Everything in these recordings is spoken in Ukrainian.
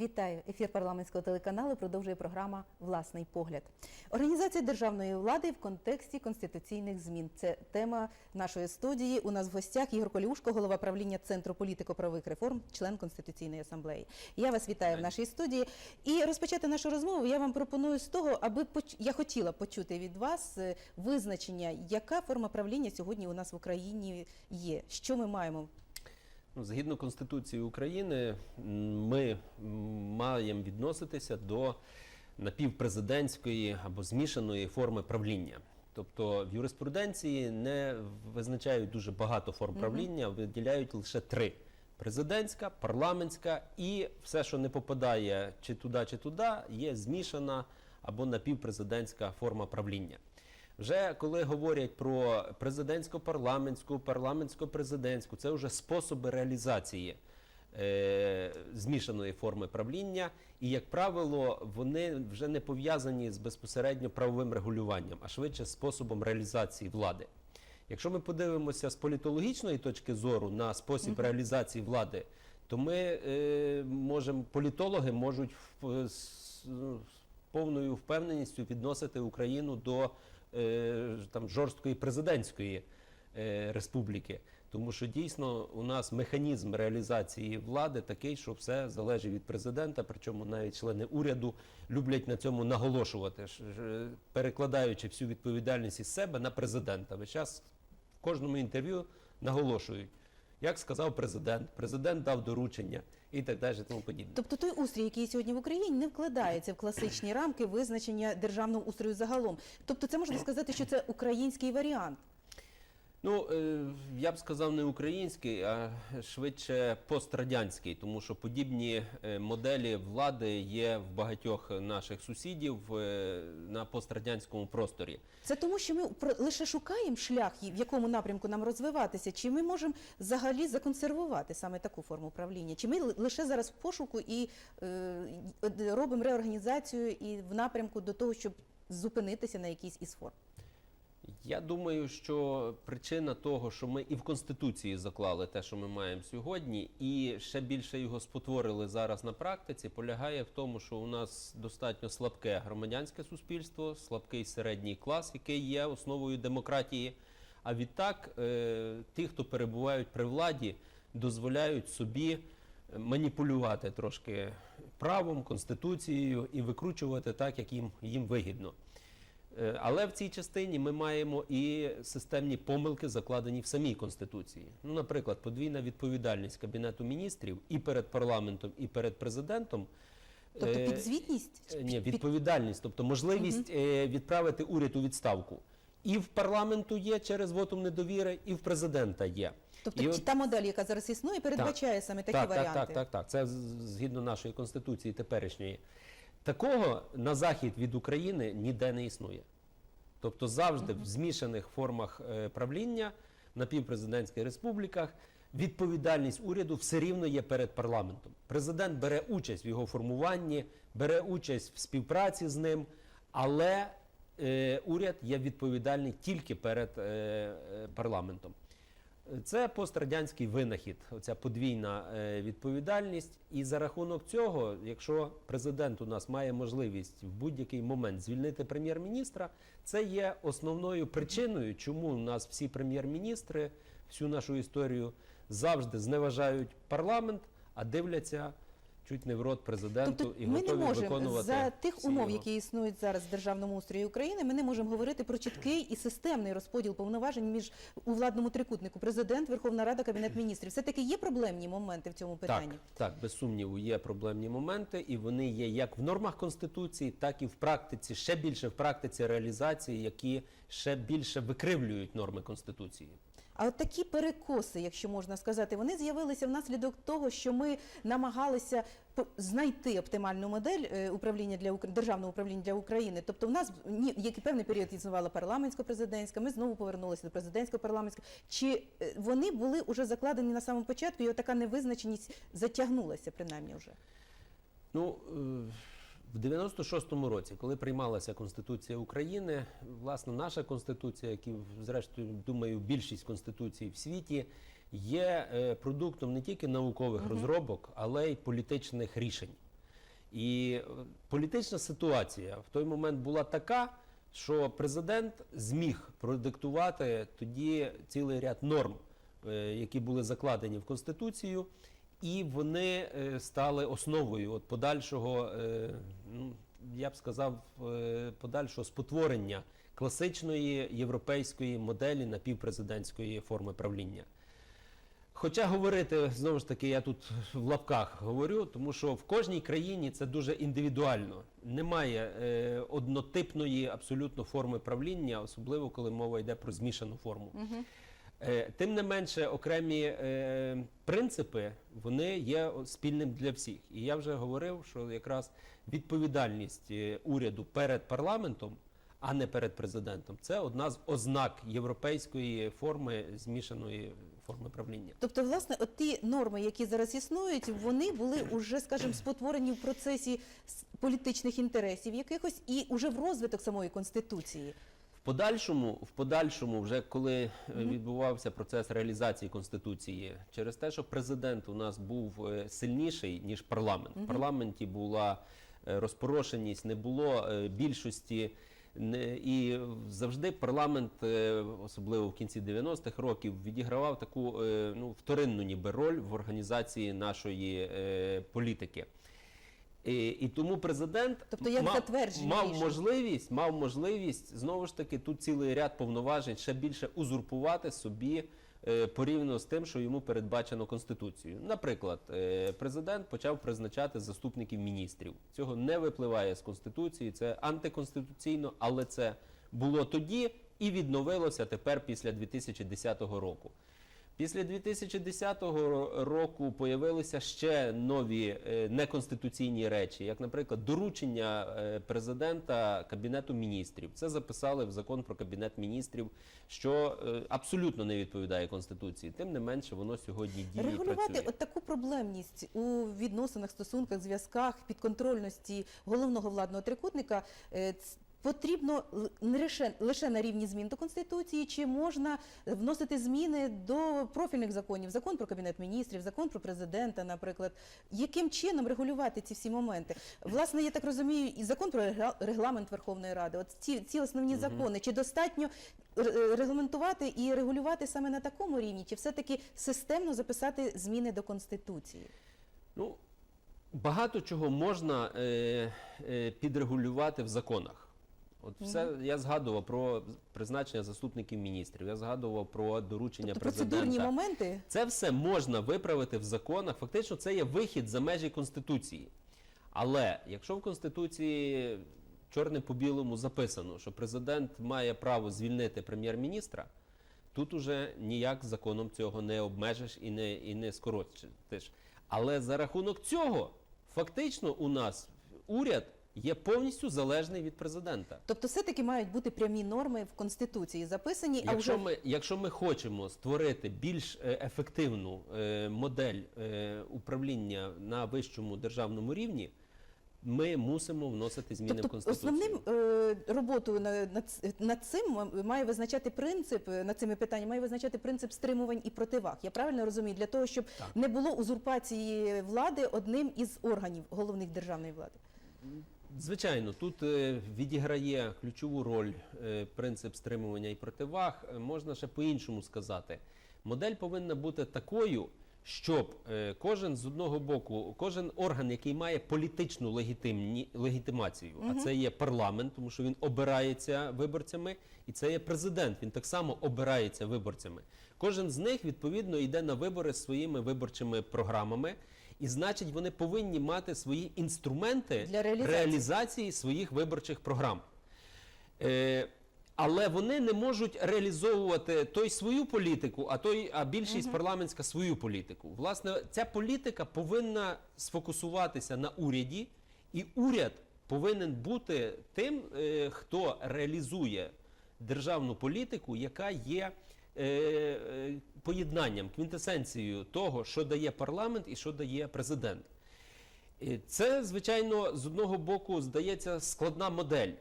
Вітаю! Ефір парламентського телеканалу продовжує програма Власний погляд. Організація державної влади в контексті конституційних змін. Це тема нашої студії. У нас в гостях Ігор Колюшко, голова правління Центру політико-правових реформ, член Конституційної асамблеї. Я вас вітаю в нашій студії. І розпочати нашу розмову я вам пропоную з того, аби поч- я хотіла почути від вас е, визначення, яка форма правління сьогодні у нас в Україні є. Що ми маємо Згідно Конституції України, ми маємо відноситися до напівпрезидентської або змішаної форми правління. Тобто в юриспруденції не визначають дуже багато форм правління, виділяють лише три: президентська, парламентська і все, що не попадає чи туди, чи туди, є змішана або напівпрезидентська форма правління. Вже коли говорять про президентсько-парламентську, парламентсько-президентську, це вже способи реалізації е, змішаної форми правління, і, як правило, вони вже не пов'язані з безпосередньо правовим регулюванням, а швидше способом реалізації влади. Якщо ми подивимося з політологічної точки зору на спосіб реалізації влади, то ми е, можемо, політологи можуть в- з, з повною впевненістю відносити Україну до там жорсткої президентської е, республіки. Тому що дійсно у нас механізм реалізації влади такий, що все залежить від президента, причому навіть члени уряду люблять на цьому наголошувати, перекладаючи всю відповідальність із себе на президента. Весь час в кожному інтерв'ю наголошують, як сказав президент, президент дав доручення і так далі. Тому подібне. Тобто той устрій, який сьогодні в Україні, не вкладається в класичні рамки визначення державного устрою загалом. Тобто, це можна сказати, що це український варіант. Ну, е, я б сказав не український, а швидше пострадянський, тому що подібні е, моделі влади є в багатьох наших сусідів е, на пострадянському просторі. Це тому, що ми лише шукаємо шлях, в якому напрямку нам розвиватися, чи ми можемо взагалі законсервувати саме таку форму правління? Чи ми лише зараз в пошуку і е, робимо реорганізацію і в напрямку до того, щоб зупинитися на якійсь із форм? Я думаю, що причина того, що ми і в Конституції заклали те, що ми маємо сьогодні, і ще більше його спотворили зараз на практиці, полягає в тому, що у нас достатньо слабке громадянське суспільство, слабкий середній клас, який є основою демократії. А відтак, е, ті, хто перебувають при владі, дозволяють собі маніпулювати трошки правом, конституцією і викручувати так, як їм, їм вигідно. Е, Але в цій частині ми маємо і системні помилки, закладені в самій конституції. Ну, наприклад, подвійна відповідальність кабінету міністрів і перед парламентом, і перед президентом. Тобто Е, підзвітність? е, Ні, відповідальність, тобто можливість е, відправити уряд у відставку. І в парламенту є через вотум недовіри, і в президента є. Тобто І та модель, яка зараз існує, передбачає саме такі так, варіанти. Так, так, так, так. Це згідно нашої конституції теперішньої. Такого на захід від України ніде не існує. Тобто завжди в змішаних формах е, правління на півпрезидентських республіках відповідальність уряду все рівно є перед парламентом. Президент бере участь в його формуванні, бере участь в співпраці з ним, але е, уряд є відповідальний тільки перед е, е, парламентом. Це пострадянський винахід, оця подвійна е, відповідальність. І за рахунок цього, якщо президент у нас має можливість в будь-який момент звільнити прем'єр-міністра, це є основною причиною, чому у нас всі прем'єр-міністри всю нашу історію завжди зневажають парламент, а дивляться чуть не в рот президенту Тобто і ми не готові можемо виконувати за тих умов, його. які існують зараз в державному устрої України, ми не можемо говорити про чіткий і системний розподіл повноважень між у владному трикутнику президент, Верховна Рада, Кабінет міністрів. Все таки є проблемні моменти в цьому питанні. Так, так, без сумніву, є проблемні моменти, і вони є як в нормах Конституції, так і в практиці, ще більше в практиці реалізації, які ще більше викривлюють норми Конституції. А такі перекоси, якщо можна сказати, вони з'явилися внаслідок того, що ми намагалися знайти оптимальну модель е, управління для державного управління для України. Тобто, в нас який певний період існувала парламентсько-президентська, ми знову повернулися до президентсько-парламентського. Чи е, вони були вже закладені на самому початку, і така невизначеність затягнулася, принаймні вже? Ну, е, в 96-му році, коли приймалася Конституція України, власне, наша Конституція, як і, зрештою, думаю, більшість конституцій в світі, є е, продуктом не тільки наукових розробок, але й політичних рішень. І е, політична ситуація в той момент була така, що президент зміг продиктувати тоді цілий ряд норм, е, які були закладені в Конституцію, і вони е, стали основою от подальшого, е, ну, я б сказав, е, подальшого спотворення класичної європейської моделі напівпрезидентської форми правління. Хоча говорити знову ж таки, я тут в лапках говорю, тому що в кожній країні це дуже індивідуально. Немає е, однотипної абсолютно форми правління, особливо коли мова йде про змішану форму. Е, Тим не менше, окремі е, принципи вони є спільним для всіх. І я вже говорив, що якраз відповідальність е, уряду перед парламентом, а не перед президентом, це одна з ознак європейської форми змішаної форми правління. Тобто, власне, от ті норми, які зараз існують, вони були уже, скажімо, спотворені в процесі політичних інтересів якихось і уже в розвиток самої конституції. Подальшому, в подальшому, вже коли е, відбувався процес реалізації конституції, через те, що президент у нас був е, сильніший ніж парламент. В парламенті була е, розпорошеність, не було більшості. І завжди парламент, особливо в кінці 90-х років, відігравав таку ну, вторинну ніби роль в організації нашої політики. І, і тому президент Тобто як мав, мав можливість, мав можливість знову ж таки тут цілий ряд повноважень ще більше узурпувати собі е, порівняно з тим, що йому передбачено конституцією. Наприклад, е, президент почав призначати заступників міністрів. Цього не випливає з конституції. Це антиконституційно, але це було тоді і відновилося тепер після 2010 року. Після 2010 ро- року появилися ще нові е, неконституційні речі, як, наприклад, доручення е, президента Кабінету міністрів. Це записали в закон про Кабінет міністрів, що е, абсолютно не відповідає Конституції. Тим не менше, воно сьогодні діє і Регулювати працює. от таку проблемність у відносинах, стосунках, зв'язках, підконтрольності головного владного трикутника. Потрібно не лише, лише на рівні змін до конституції, чи можна вносити зміни до профільних законів, закон про кабінет міністрів, закон про президента, наприклад. Яким чином регулювати ці всі моменти? Власне, я так розумію, і закон про регламент Верховної Ради. От ці, ці основні закони, чи достатньо е, регламентувати і регулювати саме на такому рівні, чи все-таки системно записати зміни до конституції? Ну, багато чого можна е, е, підрегулювати в законах. От все я згадував про призначення заступників міністрів, я згадував про доручення Тобто президента. процедурні моменти Це все можна виправити в законах. Фактично, це є вихід за межі Конституції. Але якщо в Конституції чорне по білому записано, що президент має право звільнити прем'єр-міністра, тут уже ніяк законом цього не обмежиш і не, і не скоротиш. Але за рахунок цього, фактично, у нас уряд є повністю залежний від президента. Тобто, все-таки мають бути прямі норми в конституції записані, а Якщо вже ми, якщо ми хочемо створити більш е, ефективну е, модель е, управління на вищому державному рівні, ми мусимо вносити зміни в тобто конституцію. основним е, роботою на- над, ц- над цим м- має визначати принцип е, над цими питаннями, має визначати принцип стримувань і противаг. Я правильно розумію, для того, щоб Так. не було узурпації влади одним із органів головних державної влади. Звичайно, тут е, відіграє ключову роль е, принцип стримування і противаг. Е, Можна ще по-іншому сказати. Модель повинна бути такою, щоб кожен з одного боку, кожен орган, який має політичну легітимні, легітимацію, а це є парламент, тому що він обирається виборцями, і це є президент. Він так само обирається виборцями. Кожен з них відповідно йде на вибори з своїми виборчими програмами. І значить, вони повинні мати свої інструменти Для реалізації. реалізації своїх виборчих програм. Е, але вони не можуть реалізовувати той свою політику, а той, а більшість парламентська свою політику. Власне, ця політика повинна сфокусуватися на уряді, і уряд повинен бути тим, е, хто реалізує державну політику, яка є е, е, поєднанням, квінтесенцією того, що дає парламент і що дає президент. Це, звичайно, з одного боку здається складна модель.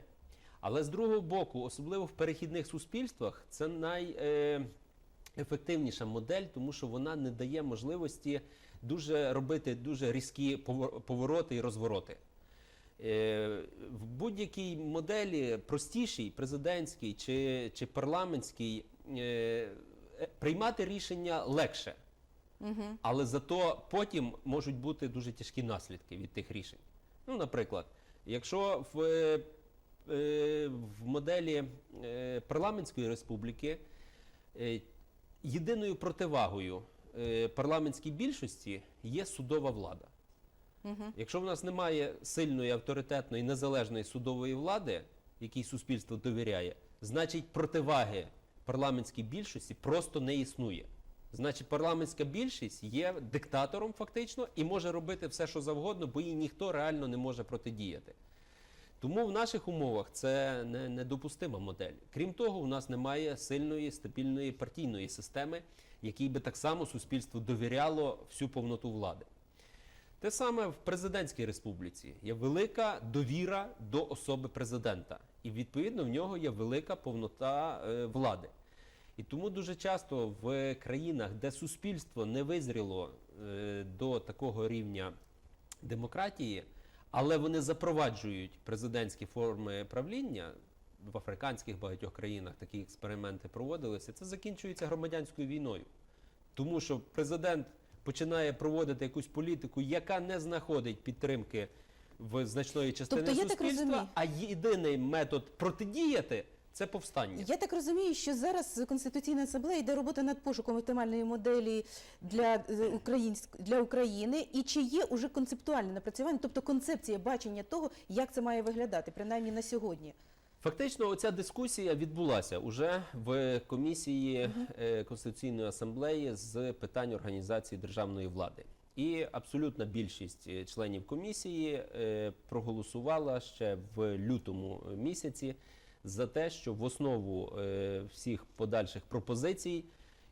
Але з другого боку, особливо в перехідних суспільствах, це найефективніша модель, тому що вона не дає можливості дуже робити дуже різкі повороти і розвороти. Е, В будь-якій моделі простішій, президентській чи, чи парламентській, е, е, приймати рішення легше. Угу. Але зато потім можуть бути дуже тяжкі наслідки від тих рішень. Ну, наприклад, якщо в, е, е, в моделі е, парламентської республіки е, єдиною противагою е, парламентській більшості є судова влада. Угу. Якщо в нас немає сильної авторитетної незалежної судової влади, якій суспільство довіряє, значить противаги парламентській більшості просто не існує. Значить, парламентська більшість є диктатором фактично і може робити все, що завгодно, бо їй ніхто реально не може протидіяти. Тому в наших умовах це не, недопустима модель. Крім того, у нас немає сильної стабільної партійної системи, якій би так само суспільство довіряло всю повноту влади. Те саме в президентській республіці є велика довіра до особи президента, і відповідно в нього є велика повнота е, влади. І тому дуже часто в країнах, де суспільство не визріло е, до такого рівня демократії, але вони запроваджують президентські форми правління. В африканських багатьох країнах такі експерименти проводилися. Це закінчується громадянською війною. Тому що президент починає проводити якусь політику, яка не знаходить підтримки в значної частини Тобто, суспільства, а єдиний метод протидіяти це повстання. Я так розумію, що зараз Конституційна асамблея йде робота над пошуком оптимальної моделі для, е, українськ... для України. І чи є уже концептуальне напрацювання, тобто концепція бачення того, як це має виглядати, принаймні на сьогодні? Фактично, оця дискусія відбулася уже в комісії е, Конституційної асамблеї з питань організації державної влади. І абсолютна більшість е, членів комісії проголосувала ще в лютому місяці за те, що в основу е, всіх подальших пропозицій,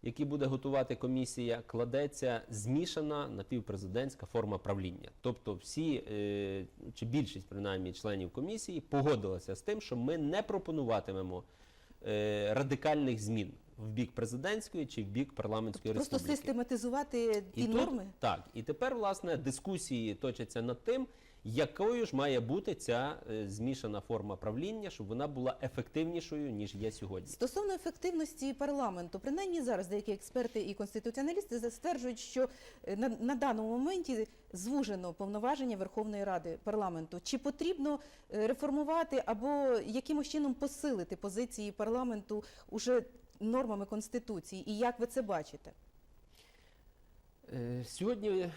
які буде готувати комісія, кладеться змішана напівпрезидентська форма правління. Тобто, всі е, чи більшість принаймні членів комісії погодилася з тим, що ми не пропонуватимемо е, радикальних змін в бік президентської чи в бік парламентської Просто республіки. систематизувати ті І тут- так, і тепер власне дискусії точаться над тим, якою ж має бути ця е, змішана форма правління, щоб вона була ефективнішою ніж є сьогодні. Стосовно ефективності парламенту, принаймні зараз деякі експерти і конституціоналісти стверджують, що е, на, на даному моменті звужено повноваження Верховної Ради парламенту. Чи потрібно е, реформувати або якимось чином посилити позиції парламенту уже нормами конституції? І як ви це бачите? Е, Сьогодні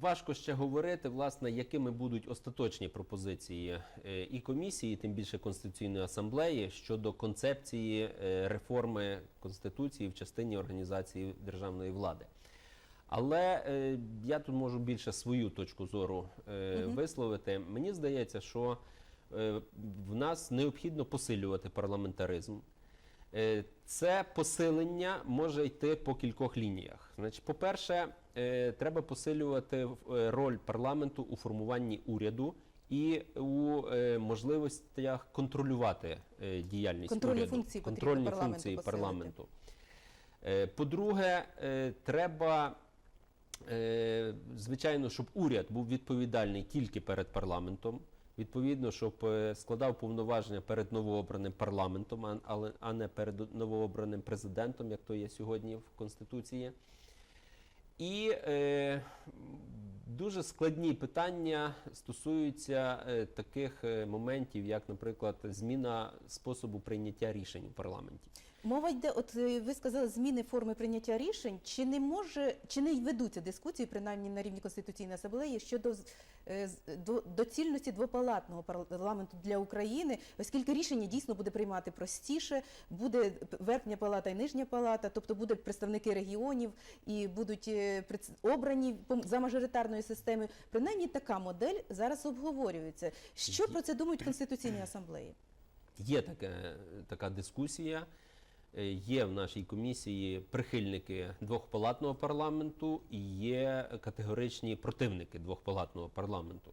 важко ще говорити, власне, якими будуть остаточні пропозиції е, і комісії, і тим більше Конституційної асамблеї щодо концепції е, реформи Конституції в частині організації державної влади. Але я тут можу більше свою точку зору висловити. Мені здається, що в нас необхідно посилювати парламентаризм. Е, Це посилення може йти по кількох лініях. Значить, по-перше, е, треба посилювати е, роль парламенту у формуванні уряду і у можливостях контролювати діяльність Контрольні уряду. функції контрольні парламенту функції парламенту. По-друге, треба, звичайно, щоб уряд був відповідальний тільки перед парламентом. Відповідно, щоб е, складав повноваження перед новообраним парламентом, а- не перед новообраним президентом, як то є сьогодні в Конституції. І е, дуже складні питання стосуються е, таких е, моментів, як, наприклад, зміна способу прийняття рішень у парламенті. Мова йде, от е, ви сказали, зміни форми прийняття рішень. Чи не може, чи не ведуться дискусії, принаймні на рівні Конституційної асамблеї, щодо е, до- доцільності двопалатного парламенту для України, оскільки рішення дійсно буде приймати простіше, буде верхня палата і нижня палата, тобто будуть представники регіонів і будуть е, обрані за мажоритарною системою. Принаймні така модель зараз обговорюється. Що про це думають Конституційні асамблеї? Є таке, така дискусія. Е, Є в нашій комісії прихильники двохпалатного парламенту і є категоричні противники двохпалатного парламенту.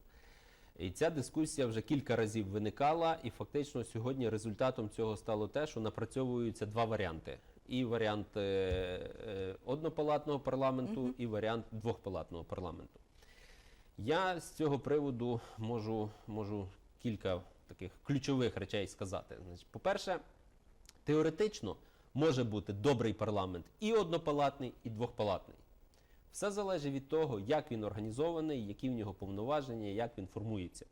І ця дискусія вже кілька разів виникала, і фактично сьогодні результатом цього стало те, що напрацьовуються два варіанти: і варіант е, е, однопалатного парламенту, Мгм. і варіант двохпалатного парламенту. Я з цього приводу можу, можу кілька таких ключових речей сказати. По-перше, теоретично може бути добрий парламент і однопалатний, і двохпалатний. Все залежить від того, як він організований, які в нього повноваження, як він формується.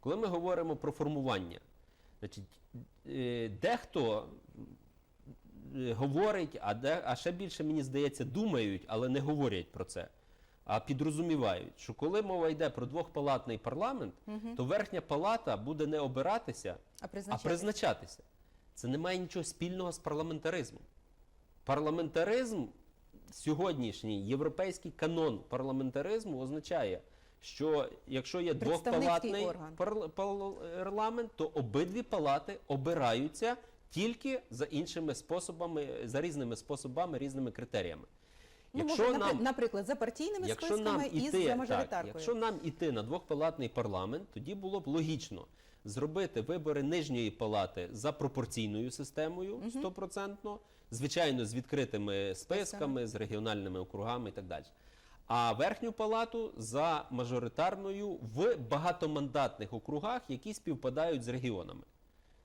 Коли ми говоримо про формування, значить, е, дехто е, говорить, а, де, а ще більше, мені здається, думають, але не говорять про це. А підрозумівають, що коли мова йде про двохпалатний парламент, то верхня палата буде не обиратися, А а призначатися. Це не має нічого спільного з парламентаризмом. Парламентаризм, сьогоднішній європейський канон парламентаризму означає, що якщо є двохпалатний парламент, то обидві палати обираються тільки за іншими способами, за різними способами, різними критеріями. Ну, Якщо може, нам наприклад, за партійними Якщо списками нам і іти, за так, якщо нам іти на двохпалатний парламент, тоді було б логічно зробити вибори нижньої палати за пропорційною системою стопроцентно, звичайно, з відкритими списками, з регіональними округами і так далі. А верхню палату за мажоритарною в багатомандатних округах, які співпадають з регіонами.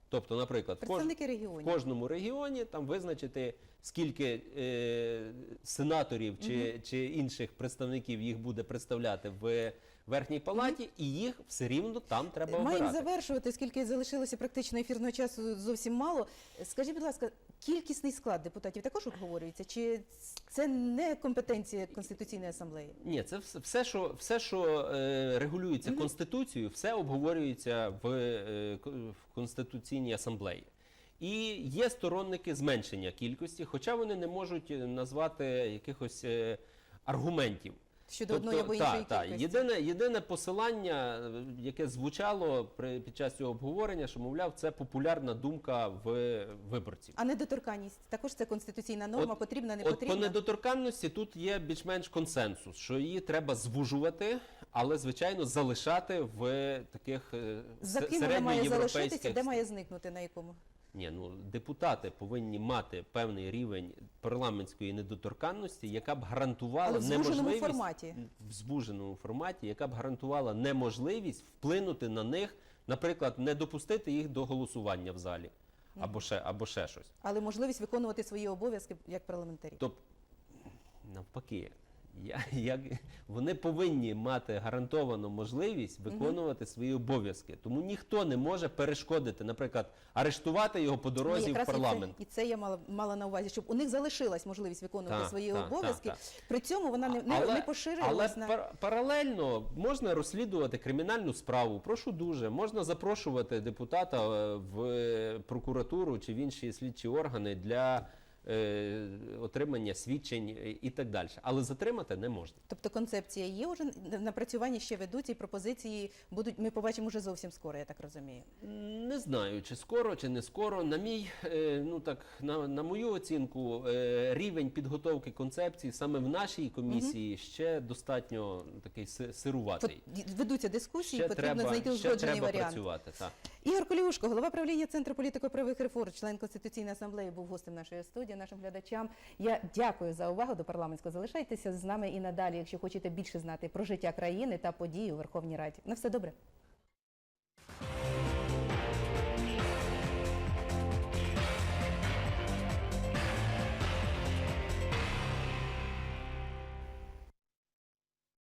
Тобто, наприклад, в кож- Представники в кожному регіоні там визначити, скільки е, сенаторів чи, чи інших представників їх буде представляти в верхній палаті, і їх все рівно там треба Маємо завершувати, оскільки залишилося практично ефірного часу зовсім мало. Скажіть, будь ласка, кількісний склад депутатів також обговорюється? Чи це не компетенція Конституційної асамблеї? Ні, це все, що, все, що е, регулюється Конституцією, все обговорюється в, е, в Конституційній асамблеї. І є сторонники зменшення кількості, хоча вони не можуть е, назвати якихось аргументів. Щодо одної або іншої та, кількості? єдине, єдине посилання, е, яке звучало при, під час цього обговорення, що, мовляв, це популярна думка в виборців. А недоторканність також це конституційна норма, потрібна, не От потрібна. по недоторканності тут є більш-менш консенсус, що її треба звужувати, але звичайно залишати в таких е, За ким вона має залишитися, де має зникнути на якому? Ні, ну депутати повинні мати певний рівень парламентської недоторканності, яка б гарантувала Але в неможливість форматі. в звуженому форматі, яка б гарантувала неможливість вплинути на них, наприклад, не допустити їх до голосування в залі, або ще або ще щось. Але можливість виконувати свої обов'язки як парламентарі. Тобто, навпаки, я, як, вони повинні мати гарантовану можливість виконувати свої обов'язки. Тому ніхто не може перешкодити, наприклад, арештувати його по дорозі в парламент. І це, і це я мала, мала на увазі, щоб у них залишилась можливість виконувати Так, свої так, обов'язки. так, При цьому вона не, не, не поширювалась але на пар- паралельно можна розслідувати кримінальну справу. Прошу дуже. Можна запрошувати депутата е, в прокуратуру чи в інші слідчі органи для отримання свідчень е, і так далі. Але затримати не можна. тобто концепція є вже напрацювання ще ведуться, і пропозиції будуть. Ми побачимо вже зовсім скоро, я так розумію. Не знаю, чи скоро, чи не скоро. На мій, е, ну так, на, на мою оцінку, е, рівень підготовки концепції саме в нашій комісії ще достатньо такий сируватий. Ведуться дискусії, Ще потрібно треба, знайти ще узгоджений треба варіант. працювати. Так. Ігор Коліушко, голова правління Центру політико-правових реформ, член Конституційної асамблеї, був гостем нашої студії, нашим глядачам. Я дякую за увагу до парламентського. Залишайтеся з нами і надалі, якщо хочете більше знати про життя країни та події у Верховній Раді. На все добре.